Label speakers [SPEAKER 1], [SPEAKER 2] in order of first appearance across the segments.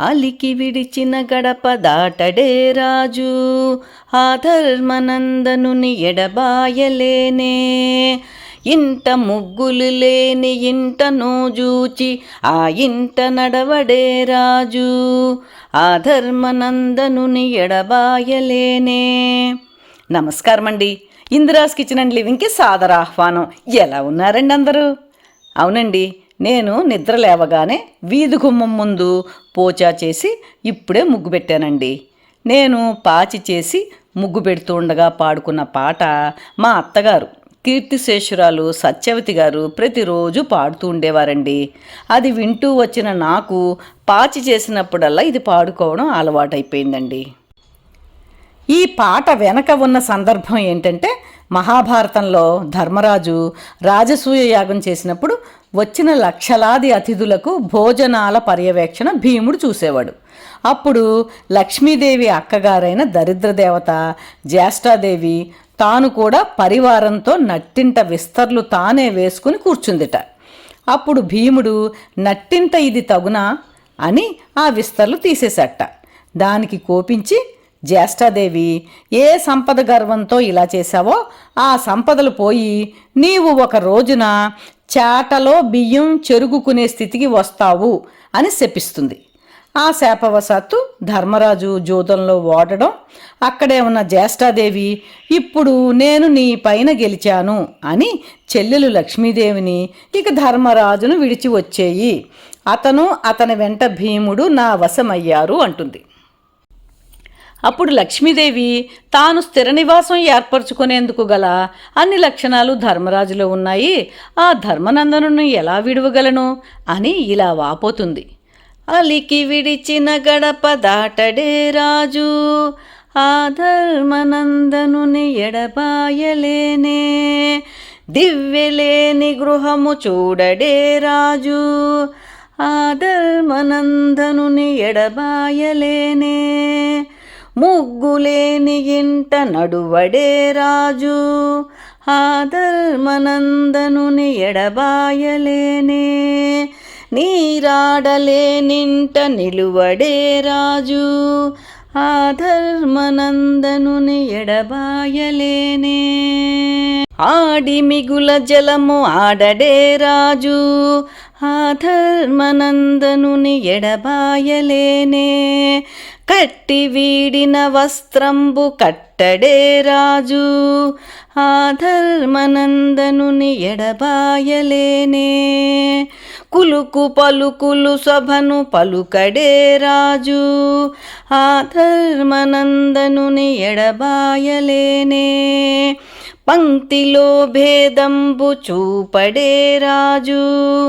[SPEAKER 1] అలికి విడిచిన గడప దాటడే రాజు. ఆ ధర్మనందనుని ఎడబాయలేనే. ఇంట ముగ్గులు లేని ఇంట జూచి ఆ ఇంట నడవడే రాజు. ఆ ధర్మనందనుని ఎడబాయలేనే. నమస్కారం అండి ఇందిరాస్ కిచెన్ అండ్ లివింగ్కి సాదర ఆహ్వానం. ఎలా ఉన్నారండి అందరూ? అవునండి. నేను నిద్ర లేవగానే వీధి గుమ్మం ముందు పోచా చేసి ఇప్పుడే ముగ్గు పెట్టానండి. నేను పాచి చేసి ముగ్గు పెడుతూ ఉండగా పాడుకున్న పాట మా అత్తగారు కీర్తిశేషురాలు సత్యవతి గారు ప్రతిరోజు పాడుతూ ఉండేవారండి. అది వింటూ వచ్చిన నాకు పాచి చేసినప్పుడల్లా ఇది పాడుకోవడం అలవాటైపోయిందండి. ఈ పాట వెనక ఉన్న సందర్భం ఏంటంటే మహాభారతంలో ధర్మరాజు రాజసూయ యాగం చేసినప్పుడు వచ్చిన లక్షలాది అతిథులకు భోజనాల పర్యవేక్షణ భీముడు చూసేవాడు. అప్పుడు లక్ష్మీదేవి అక్కగారైన దరిద్ర దేవత జ్యేష్ఠాదేవి తాను కూడా పరివారంతో నట్టింట విస్తర్లు తానే వేసుకుని కూర్చుందిట. అప్పుడు భీముడు నట్టింట ఇది తగునా అని ఆ విస్తర్లు తీసేసట దానికి కోపించి జ్యేష్ఠాదేవి ఏ సంపద గర్వంతో ఇలా చేశావో ఆ సంపదలు పోయి నీవు ఒక రోజున చాటలో బియ్యం చెరుగుకునే స్థితికి వస్తావు అని శపిస్తుంది. ఆ శాపవశాత్తు ధర్మరాజు జూదంలో ఓడడం అక్కడే ఉన్న జ్యేష్ఠాదేవి ఇప్పుడు నేను నీ పైన గెలిచాను అని చెల్లెలు లక్ష్మీదేవిని ఇక ధర్మరాజును విడిచి వచ్చేయి. అతను అతని వెంట భీముడు నా వశమయ్యారు అంటుంది. అప్పుడు లక్ష్మీదేవి తాను స్థిర నివాసం ఏర్పరచుకునేందుకు గల అన్ని లక్షణాలు ధర్మరాజులో ఉన్నాయి. ఆ ధర్మనందనుని ఎలా విడవగలను? అని ఇలా వాపోతుంది. అలికి విడిచిన గడప దాటడే రాజు ఆ ధర్మనందనుని ఎడబాయలేనే. దివ్యలేని గృహము చూడడే రాజు ఆ ధర్మనందనుని ఎడబాయలేనే. ముగ్గులేని ఇంట నడువడే రాజు. ఆధర్మనందనుని ఎడబాయలేనే. నీరాడలేనింట నిలువడే రాజు. ఆధర్మనందనుని ఎడబాయలేనే. ఆడి మిగుల జలము ఆడడే రాజు. ఆధర్మనందనుని ఎడబాయలేనే. కట్టి వీడిన వస్త్రంబు కట్టడే రాజు. ఆధర్మనందనుని ఎడబాయలేనే. కులుకు పలుకులు సభను పలుకడే రాజు. ఆధర్మనందనుని ఎడబాయలేనే. పంక్తిలో భేదంబు చూపడే రాజు.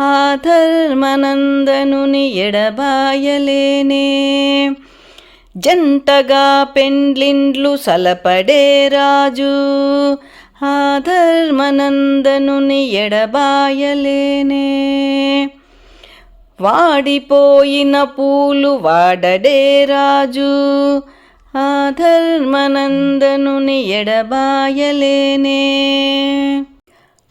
[SPEAKER 1] ఆ ధర్మనందనుని ఎడబాయలేనే. జంటగా పెండ్లిండ్లు సలపడే రాజు. ఆ ధర్మనందనుని ఎడబాయలేనే. వాడిపోయిన పూలు వాడడే రాజు. ఆధర్మనందనుని ఎడబాయలేనే.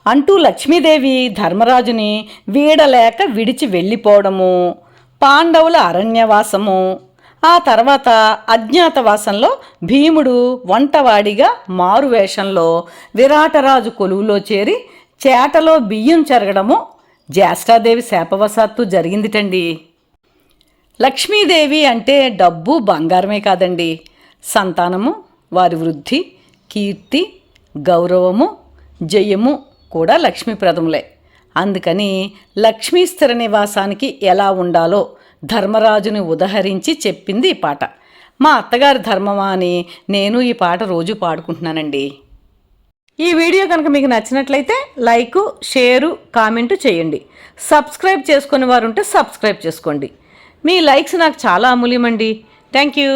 [SPEAKER 1] అంటూ లక్ష్మీదేవి ధర్మరాజుని వీడలేక విడిచి వెళ్ళిపోవడము పాండవుల అరణ్యవాసము ఆ తర్వాత అజ్ఞాతవాసంలో భీముడు వంటవాడిగా మారువేషంలో విరాటరాజు కొలువులో చేరి చేటలో బియ్యం చెరగడము జ్యేష్ఠాదేవి శాపవశాత్తు జరిగిందిటండి. లక్ష్మీదేవి అంటే డబ్బు బంగారమే కాదండి. సంతానము వారి వృద్ధి కీర్తి గౌరవము జయము కూడా లక్ష్మీప్రదములే. అందుకని లక్ష్మీ స్థిర నివాసానికి ఎలా ఉండాలో ధర్మరాజుని ఉదహరించి చెప్పింది ఈ పాట. మా అత్తగారి ధర్మమా అని నేను ఈ పాట రోజు పాడుకుంటున్నానండి. ఈ వీడియో కనుక మీకు నచ్చినట్లయితే లైకు షేరు కామెంటు చేయండి. సబ్స్క్రైబ్ చేసుకునే వారు ఉంటే సబ్స్క్రైబ్ చేసుకోండి. మీ లైక్స్ నాకు చాలా అమూల్యమండి. Thank you.